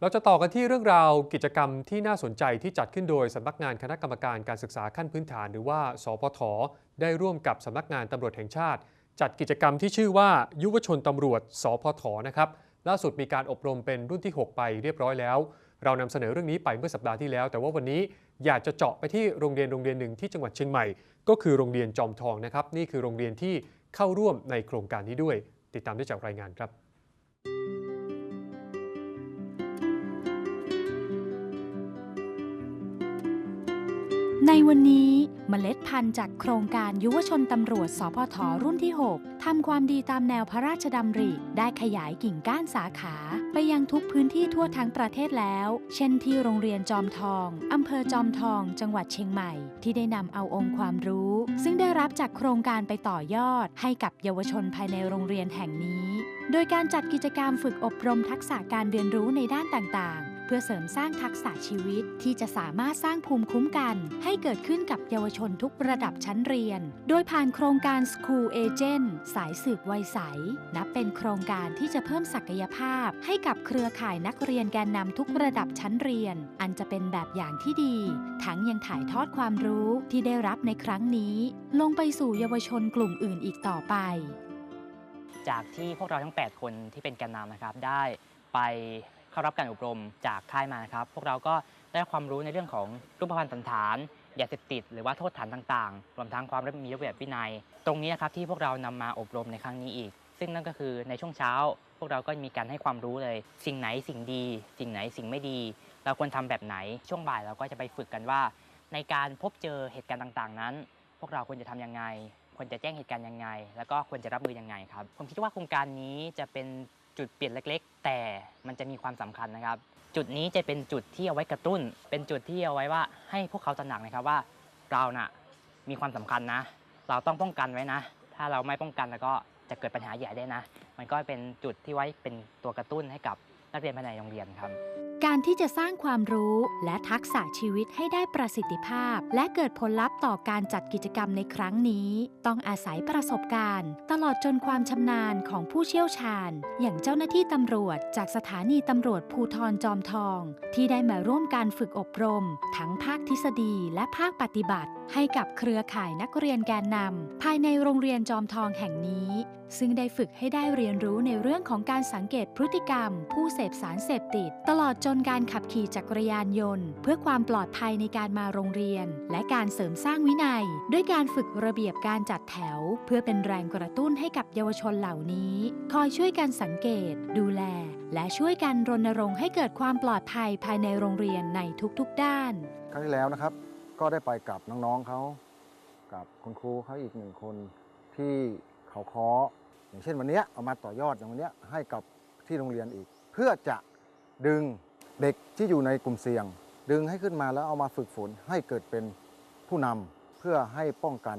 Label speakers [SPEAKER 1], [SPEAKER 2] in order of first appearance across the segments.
[SPEAKER 1] เราจะต่อกันที่เรื่องราวกิจกรรมที่น่าสนใจที่จัดขึ้นโดยสำนักงานคณะกรรมการการศึกษาขั้นพื้นฐาน หรือว่าสพทได้ร่วมกับสำนักงานตำรวจแห่งชาติ จัดกิจกรรมที่ชื่อว่า ยุวชนตำรวจ สพทนะครับล่าสุดมีการอบรมเป็นรุ่นที่ 6 ไปเรียบร้อยแล้ว เรานำเสนอเรื่องนี้ไปเมื่อสัปดาห์ที่แล้ว แต่ว่าวันนี้อยากจะเจาะไปที่โรงเรียนโรงเรียนหนึ่งที่จังหวัดเชียงใหม่ ก็คือโรงเรียนจอมทองนะครับนี่คือโรงเรียนที่เข้าร่วมในโครงการนี้ด้วย ติดตามได้จากรายงานครับ
[SPEAKER 2] ในวันนี้เมล็ดพันธุ์จากโครงการยุวชนตำรวจ สพทรุ่นที่ 6 ทำความดีตามแนวพระราชดำริ ได้ขยายกิ่งก้านสาขา ไปยังทุกพื้นที่ทั่วทั้งประเทศแล้ว เช่นที่โรงเรียนจอมทองอำเภอจอมทอง จังหวัดเชียงใหม่ ที่ได้นำเอาองค์ความรู้ ซึ่งได้รับจากโครงการไปต่อยอด ให้กับเยาวชนภายในโรงเรียนแห่งนี้ โดยการจัดกิจกรรมฝึกอบรมทักษะการเรียนรู้ในด้านต่างๆ เพื่อเสริมสร้างทักษะชีวิตที่จะสามารถสร้างภูมิคุ้มกัน ให้เกิดขึ้นกับเยาวชนทุกระดับชั้นเรียน โดยผ่านโครงการ School Agent สายสืบวัยใส นับเป็นโครงการที่จะเพิ่มศักยภาพ ให้กับเครือข่ายนักเรียนแกนนำทุกระดับชั้นเรียน อันจะเป็นแบบอย่างที่ดี ทั้งยังถ่ายทอดความรู้ที่ได้รับในครั้งนี้ ลงไปสู่เยาวชนกลุ่มอื่นอีกต่อไป
[SPEAKER 3] จากที่พวกเราทั้ง 8 คนที่เป็นแกนนำนะครับได้ไป เข้ารับการอบรมจากค่ายมานะครับ พวกเราก็ได้ความรู้ในเรื่องของรูปพรรณสันฐานยาเสพติดหรือว่าโทษฐานต่างๆ รวมทั้งความมีระเบียบวินัย ตรงนี้นะครับที่พวกเรานำมาอบรมในครั้งนี้อีก ซึ่งนั่นก็คือในช่วงเช้า พวกเราก็มีการให้ความรู้เลย สิ่งไหนสิ่งดี สิ่งไหนสิ่งไม่ดี เราควรทำแบบไหน ช่วงบ่ายเราก็จะไปฝึกกันว่า ในการพบเจอเหตุการณ์ต่างๆ นั้น พวกเราควรจะทำยังไงควรจะแจ้งเหตุการณ์ยังไง แล้วก็ควรจะรับมือยังไงครับ ผมคิดว่าโครงการนี้จะเป็น จุดเปลี่ยนเล็ก ๆ แต่มันจะมีความสำคัญนะครับ จุดนี้จะเป็นจุดที่เอาไว้กระตุ้น เป็นจุดที่เอาไว้ว่าให้พวกเขาตระหนักนะครับว่าเราน่ะมีความสำคัญนะ เราต้องป้องกันไว้นะ ถ้าเราไม่ป้องกันแล้วก็จะเกิดปัญหาใหญ่ได้นะ มันก็เป็นจุดที่ไว้เป็นตัวกระตุ้นให้กับ นักเรียนภายในโรงเรียนครับ
[SPEAKER 2] การที่จะสร้างความรู้และทักษะชีวิตให้ได้ประสิทธิภาพ และเกิดผลลัพธ์ต่อการจัดกิจกรรมในครั้งนี้ ต้องอาศัยประสบการณ์ ตลอดจนความชำนาญของผู้เชี่ยวชาญ อย่างเจ้าหน้าที่ตำรวจ จากสถานีตำรวจภูทรจอมทอง ที่ได้มาร่วมการฝึกอบรม ทั้งภาคทฤษฎีและภาคปฏิบัติ ให้กับเครือข่ายนักเรียนแกนนำภายในโรงเรียนจอมทองแห่งนี้ ซึ่งได้ฝึกให้ได้เรียนรู้ในเรื่องของการสังเกตพฤติกรรม ผู้เสพสารเสพติด ตลอดจนการขับขี่จักรยานยนต์ เพื่อความปลอดภัยในการมาโรงเรียน และการเสริมสร้างวินัย ด้วยการฝึกระเบียบการจัดแถว เพื่อเป็นแรงกระตุ้นให้กับเยาวชนเหล่านี้ คอยช่วยกันสังเกต ดูแล และช่วยกันรณรงค์ให้เกิดความปลอดภัยภายในโรงเรียนในทุกๆ ด้าน
[SPEAKER 4] ครั้งที่แล้วนะครับ ก็ได้ไปกับน้องๆเขากับคุณครูเขาอีกหนึ่งคนที่ เขาคาะอย่างเช่นวันนี้เอามาต่อยอดอย่างวันนี้ให้กับที่โรงเรียนอีก เพื่อจะดึงเด็กที่อยู่ในกลุ่มเสี่ยง ดึงให้ขึ้นมาแล้วเอามาฝึกฝนให้เกิดเป็นผู้นำเพื่อให้ป้องกัน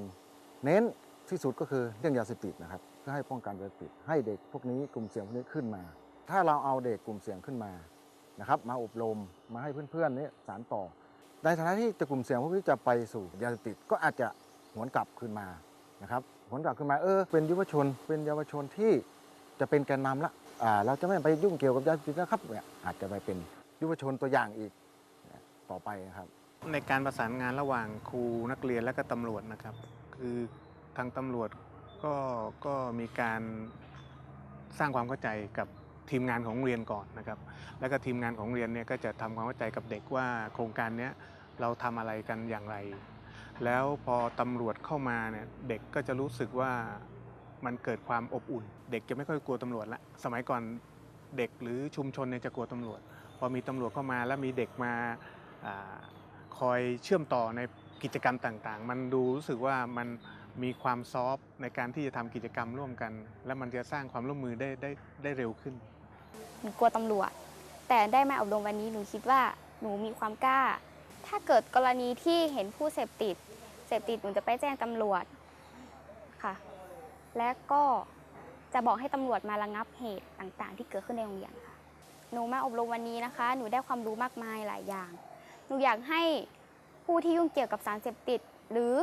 [SPEAKER 4] เน้นที่สุดก็คือเรื่องยาเสพติดนะครับเพื่อให้ป้องกันยาเสพติดให้เด็กพวกนี้กลุ่มเสี่ยงพวกนี้ขึ้นมา ถ้าเราเอาเด็กกลุ่มเสี่ยงขึ้นมานะครับมาอบรมมาให้เพื่อนๆนี่สารต่อ ในฐานะที่จะกลุ่มเสี่ยงพวกนี้จะไปสู่ยาเสพติดก็อาจจะหวนกลับคืนมานะครับ หวนกลับคืนมาเออเป็นเยาวชน เป็นเยาวชนที่จะเป็นแกนนำละอ่าเราจะไม่ไปยุ่งเกี่ยวกับยาเสพติดนะครับเนี่ยอาจจะไปเป็นเยาวชนตัวอย่างอีกต่อไปนะครับ
[SPEAKER 5] ในการประสานงานระหว่างครูนักเรียนและก็ตำรวจนะครับ คือทางตำรวจก็ก็มีการสร้างความเข้าใจกับทีมงานของโรงเรียนก่อนนะครับ แล้วก็ทีมงานของโรงเรียนเนี่ยก็จะทำความเข้าใจกับเด็กว่าโครงการเนี้ยเราทำอะไรกันอย่างไร แล้วพอตำรวจเข้ามาเนี่ยเด็กก็จะรู้สึกว่ามันเกิดความอบอุ่น เด็กจะไม่ค่อยกลัวตำรวจละสมัยก่อนเด็กหรือชุมชนเนี่ยจะกลัวตำรวจ พอมีตำรวจเข้ามาแล้วมีเด็กมาอคอยเชื่อมต่อในกิจกรรมต่างๆ มันดูรู้สึกว่ามันมีความซอฟต์ในการที่จะทำกิจกรรมร่วมกัน และมันจะสร้างความร่วมมือได้ได้ได้เร็วขึ้น
[SPEAKER 6] หนูกลัวตำรวจ แต่ได้มาอบรมวันนี้หนูคิดว่าหนูมีความกล้า ถ้าเกิดกรณีที่เห็นผู้เสพติด เสพติดหนูจะไปแจ้งตำรวจค่ะ และก็จะบอกให้ตำรวจมาระงับเหตุต่างๆ ที่เกิดขึ้นในโรงเรียนค่ะ หนูมาอบรมวันนี้นะคะ หนูได้ความรู้มากมายหลายอย่าง หนูอยากให้ผู้ที่ยุ่งเกี่ยวกับสารเสพติดหรือ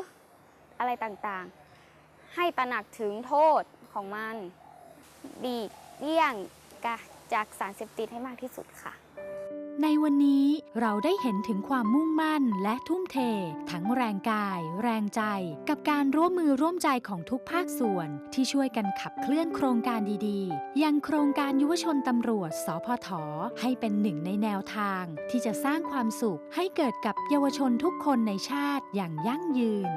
[SPEAKER 6] อะไรต่างๆ ให้ตระหนักถึงโทษของมันดีเลี่ยงจากสารเสพติดให้มากที่สุดค่ะ
[SPEAKER 2] ในวันนี้เราได้เห็นถึงความมุ่งมั่นและทุ่มเท ทั้งแรงกาย แรงใจ กับการร่วมมือร่วมใจของทุกภาคส่วน ที่ช่วยกันขับเคลื่อนโครงการดีๆ ยังโครงการยุวชนตำรวจ สพท ให้เป็นหนึ่งในแนวทาง ที่จะสร้างความสุขให้เกิดกับเยาวชนทุกคนในชาติอย่างยั่งยืน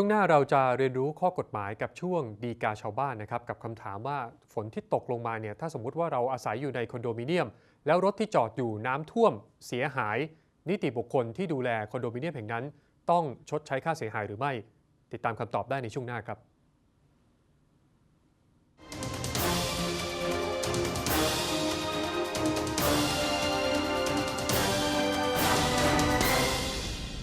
[SPEAKER 1] ช่วงหน้าเราจะเรียนรู้ข้อกฎหมายกับช่วงดีกาชาวบ้านนะครับกับคำถามว่าฝนที่ตกลงมาเนี่ยถ้าสมมุติว่าเราอาศัยอยู่ในคอนโดมิเนียม แล้วรถที่จอดอยู่น้ำท่วมเสียหาย นิติบุคคลที่ดูแลคอนโดมิเนียมแห่งนั้น ต้องชดใช้ค่าเสียหายหรือไม่ ติดตามคำตอบได้ในช่วงหน้าครับ